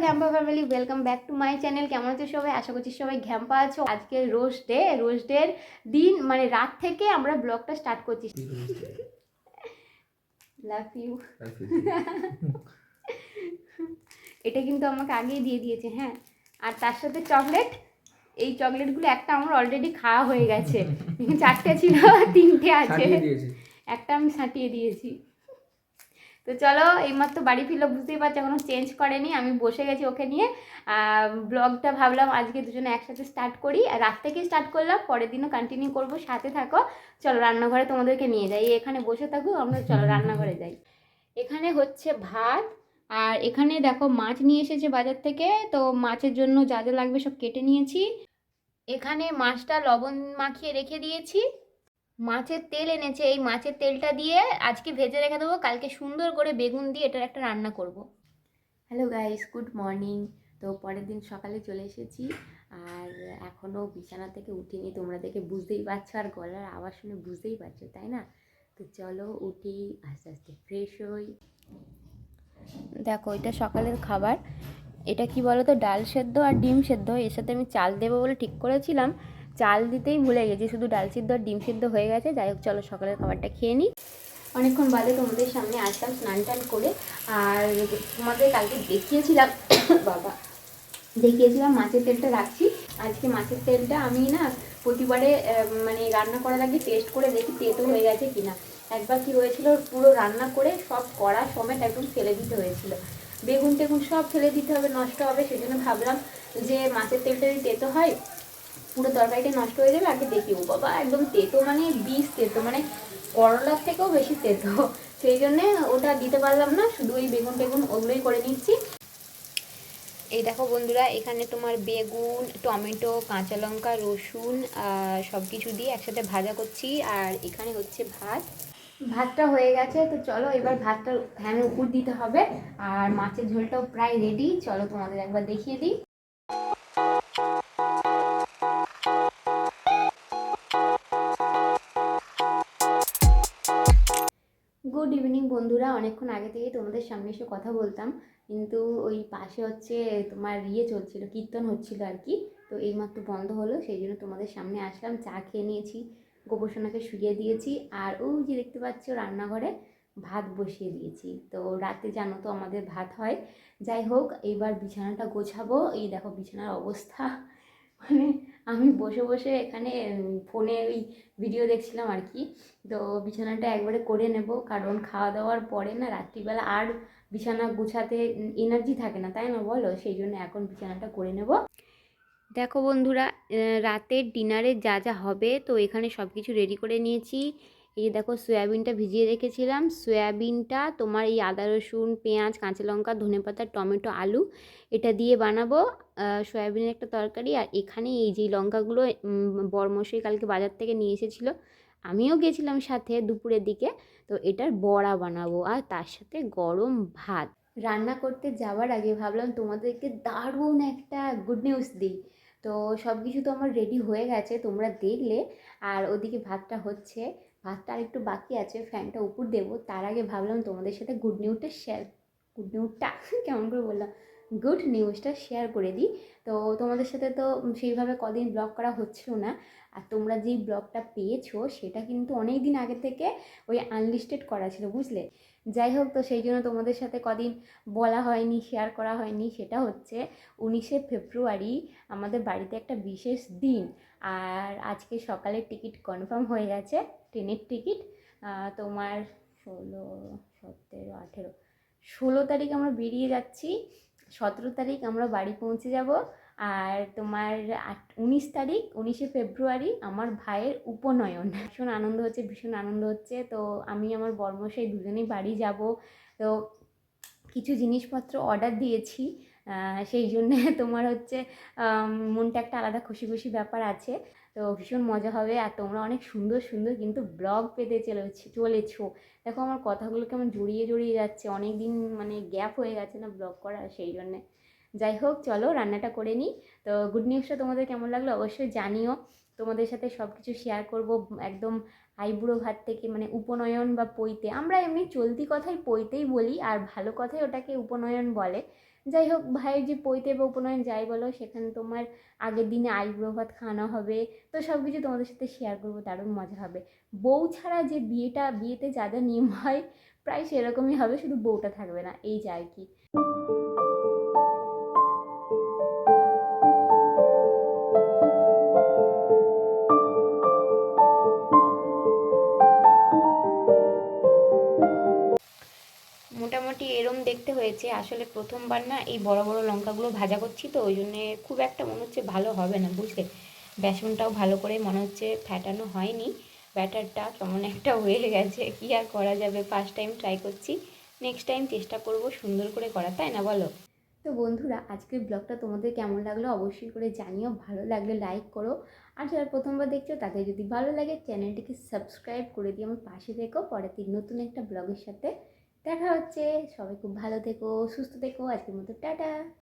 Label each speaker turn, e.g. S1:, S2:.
S1: ঘ্যাম্পা family welcome back to my channel কেমন আছো সবাই? আশা করছি সবাই ঘ্যাম্পা আছো। আজকে রোজ ডে রোজ ডের দিন মানে রাত থেকে আমরা ব্লগটা স্টার্ট করছি। লাভ ইউ এটা কিন্তু আমাকে আগেই দিয়ে দিয়েছে হ্যাঁ। আর তার সাথে চকলেট এই চকলেটগুলো একটা আমার অলরেডি খাওয়া হয়ে গেছে। চারটে ছিল তিনটে আছে। একটা আমি ছাটিয়ে দিয়েছি। তো চলো, এইমাত্র বাড়ি ফিরলো, বুঝতেই পারছ এখনও চেঞ্জ করেনি। আমি বসে গেছি ওকে নিয়ে। ব্লগটা ভাবলাম আজকে দুজনে একসাথে স্টার্ট করি। আর রাত থেকে স্টার্ট করলাম, পরের দিনও কন্টিনিউ করব, সাথে থাকো। চলো, রান্নাঘরে তোমাদেরকে নিয়ে যাই। এখানে বসে থাকো, আমরা চলো রান্নাঘরে যাই। এখানে হচ্ছে ভাত। আর এখানে দেখো, মাছ নিয়ে এসেছে বাজার থেকে। তো মাছের জন্য যা যা লাগবে সব কেটে নিয়েছি। এখানে মাছটা লবণ মাখিয়ে রেখে দিয়েছি। মাছের তেল এনেছে এই মাছের তেলটা দিয়ে আজকে ভেজে রেখে দেবো কালকে সুন্দর করে বেগুন দিয়ে এটার একটা রান্না করব। হ্যালো গাইস গুড মর্নিং তো পরের দিন সকালে চলে এসেছি আর এখনও বিছানা থেকে উঠিনি তোমরা দেখে বুঝতেই পারছ আর গলার আওয়াজ শুনে বুঝতেই পারছ তাই না? তো চলো উঠি আস্তে আস্তে ফ্রেশ হই। দেখো এটা সকালের খাবার। এটা কি বলো তো ডাল সেদ্ধ আর ডিম সেদ্ধ এর সাথে আমি চাল দেবো বলে ঠিক করেছিলাম চাল দিতেই ভুলে গেছি, শুধু ডাল সিদ্ধ, ডিম সিদ্ধ হয়ে গেছে। যাই হোক, চলো সকালের খাবারটা খেয়ে নিই অনেকক্ষণ বাদে তোমাদের সামনে আসলাম স্নান টান করে। আর তোমাদের কালকে দেখিয়েছিলাম, বাবা, দেখিয়েছিলাম মাছের তেলটা রাখছি। আজকে মাছের তেলটা আমি না প্রতিবারে মানে রান্না করার আগে টেস্ট করে দেখি তেতো হয়ে গেছে কিনা। একবার কি হয়েছিল, পুরো রান্না করে সব কড়া সমেত একদম ফেলে দিতে হয়েছিল। বেগুন টেগুন সব ফেলে দিতে হবে, নষ্ট হবে, সেজন্য ভাবলাম যে মাছের তেলটা যদি তেতো হয় পুরো তরকারিটা নষ্ট হয়ে যাবে আগে দেখি ও বাবা একদম তেতো মানে বিষ তেতো মানে করলার থেকেও বেশি তেতো। সেই জন্যে ওটা দিতে পারলাম না শুধু ওই বেগুন টেগুন ওগুলোই করে নিচ্ছি। এই দেখো বন্ধুরা এখানে তোমার বেগুন টমেটো কাঁচা লঙ্কা রসুন সব কিছু দিয়ে একসাথে ভাজা করছি। আর এখানে হচ্ছে ভাত। ভাতটা হয়ে গেছে তো চলো এবার ভাতটা ফ্যানের উপর দিতে হবে। আর মাছের ঝোলটাও প্রায় রেডি চলো তোমাদের একবার দেখিয়ে দিই। বন্ধুরা, অনেকক্ষণ আগে থেকে তোমাদের সামনে এসে কথা বলতাম, কিন্তু ওই পাশে হচ্ছে তোমার ইয়ে চলছিল, কীর্তন হচ্ছিল আর কি, তো এইমাত্র বন্ধ হলো, সেই জন্য তোমাদের সামনে আসলাম, চা খেয়ে নিয়েছি, গোপসোনাকে শুইয়ে দিয়েছি, আর ওই যে দেখতে পাচ্ছ রান্নাঘরে ভাত বসিয়ে দিয়েছি, তো রাতে জানো তো আমাদের ভাত হয়, যাই হোক এইবার বিছানাটা গোছাবো, এই দেখো বিছানার অবস্থা মানে আমি বসে বসে এখানে ফোনে ওই ভিডিও দেখছিলাম আর কি। তো বিছানাটা একবারে করে নেব, কারণ খাওয়া দাওয়ার পরে না রাত্রিবেলা আর বিছানা গুছাতে এনার্জি থাকে না, তাই না বলো? সেই জন্য এখন বিছানাটা করে নেব। দেখো বন্ধুরা রাতের ডিনারে যা যা হবে, তো এখানে সব কিছু রেডি করে নিয়েছি। এই দেখো সয়াবিনটা ভিজিয়ে রেখেছিলাম। সয়াবিনটা তোমার এই আদা, রসুন, পেঁয়াজ, কাঁচা লঙ্কা ধনেপাতা টমেটো, আলু এটা দিয়ে বানাবো। সয়াবিনের একটা তরকারি আর এখানে এই যে লঙ্কাগুলো বরমশাই কালকে বাজার থেকে নিয়ে এসেছিল। আমিও গেছিলাম সাথে দুপুরের দিকে। তো এটার বড়া বানাবো আর তার সাথে গরম ভাত। রান্না করতে যাওয়ার আগে ভাবলাম তোমাদেরকে দারুণ একটা গুড নিউজ দিই। তো সব কিছু তো আমার রেডি হয়ে গেছে, তোমরা দেখলে। আর ওদিকে ভাতটা হচ্ছে। ভাতটা আর একটু বাকি আছে ফ্যানটা উপর দেবো। তার আগে ভাবলাম তোমাদের সাথে গুড নিউজটা শেয়ার গুড নিউজটা কেমন করে বললাম? গুড নিউজটা শেয়ার করে দিই। তো তোমাদের সাথে তো সেইভাবে কদিন ব্লগ করা হচ্ছিল না। আর তোমরা যেই ব্লগটা পেয়েছ, সেটা কিন্তু অনেক দিন আগে থেকে ওই আনলিস্টেড করা ছিল, বুঝলে? যাই হোক, তো সেই জন্য তোমাদের সাথে কদিন বলা হয়নি শেয়ার করা হয়নি, সেটা হচ্ছে উনিশে ফেব্রুয়ারি আমাদের বাড়িতে একটা বিশেষ দিন। আর আজকে সকালের টিকিট কনফার্ম হয়ে গেছে। ট্রেনের টিকিট। তোমার ষোলো, সতেরো, আঠেরো, ষোলো তারিখ আমরা বেরিয়ে যাচ্ছি, সতেরো তারিখ আমরা বাড়ি পৌঁছে যাব, আর তোমার আট, উনিশ তারিখ, উনিশে ফেব্রুয়ারি আমার ভাইয়ের উপনয়ন। ভীষণ আনন্দ হচ্ছে, ভীষণ আনন্দ হচ্ছে, তো আমি আমার বর্মশাই দুজনেই বাড়ি যাব, তো কিছু জিনিসপত্র অর্ডার দিয়েছি সেই জন্যে তোমার হচ্ছে মনটা একটা আলাদা খুশি খুশি ব্যাপার আছে। তো ভীষণ মজা হবে আর তোমরা অনেক সুন্দর সুন্দর কিন্তু ব্লগ পেতে চলেছ, চলেছো। দেখো আমার কথাগুলো কেমন জড়িয়ে জড়িয়ে যাচ্ছে। অনেক দিন মানে গ্যাপ হয়ে গেছে না ব্লগ করার, সেই জন্যে। যাই হোক, চলো রান্নাটা করে নিই। তো গুড নিউজটা তোমাদের কেমন লাগল অবশ্যই জানিও। তোমাদের সাথে সব কিছু শেয়ার করব একদম আইবুড়ো ঘাট থেকে মানে উপনয়ন বা পৈতে আমরা এমনি চলতি কথাই পৈতেই বলি, আর ভালো কথাই ওটাকে উপনয়ন বলে। যাই হোক, ভাইয়ের যে পৈতে বা উপনয়ন যাই বলো, সেখানে তোমার আগের দিনে আইব্রো ভাত খাওয়ানো হবে। তো সব কিছু তোমাদের সাথে শেয়ার করব দারুণ মজা হবে। বউ ছাড়া যে বিয়েটা, বিয়েতে যা যা নিয়ম হয়, প্রায় সেরকমই হবে, শুধু বউটা থাকবে না, এই যা আর কি। মোটামুটি এরম দেখতে হয়েছে। আসলে প্রথমবার না এই বড় বড় লঙ্কাগুলো ভাজা করছি তো, ওই জন্যে খুব একটা মনে হচ্ছে ভালো হবে না, বুঝলে? বেসনটাও ভালো করে মনে হচ্ছে ফ্যাটানো হয়নি। ব্যাটারটা কেমন একটা হয়ে গেছে, কি আর করা যাবে? ফার্স্ট টাইম ট্রাই করছি নেক্সট টাইম চেষ্টা করব সুন্দর করে করা তাই না বলো? তো বন্ধুরা, আজকের ব্লগটা তোমাদের কেমন লাগল অবশ্যই করে জানিও, ভালো লাগলে লাইক করো। আর যারা প্রথমবার দেখছ, তাদের যদি ভালো লাগে চ্যানেলটিকে সাবস্ক্রাইব করে দিয়ে আমার পাশে পরের দিন নতুন একটা ব্লগের সাথে দেখা হচ্ছে। সবাই খুব ভালো থেকো সুস্থ থেকো। আজকের মতো টাটা।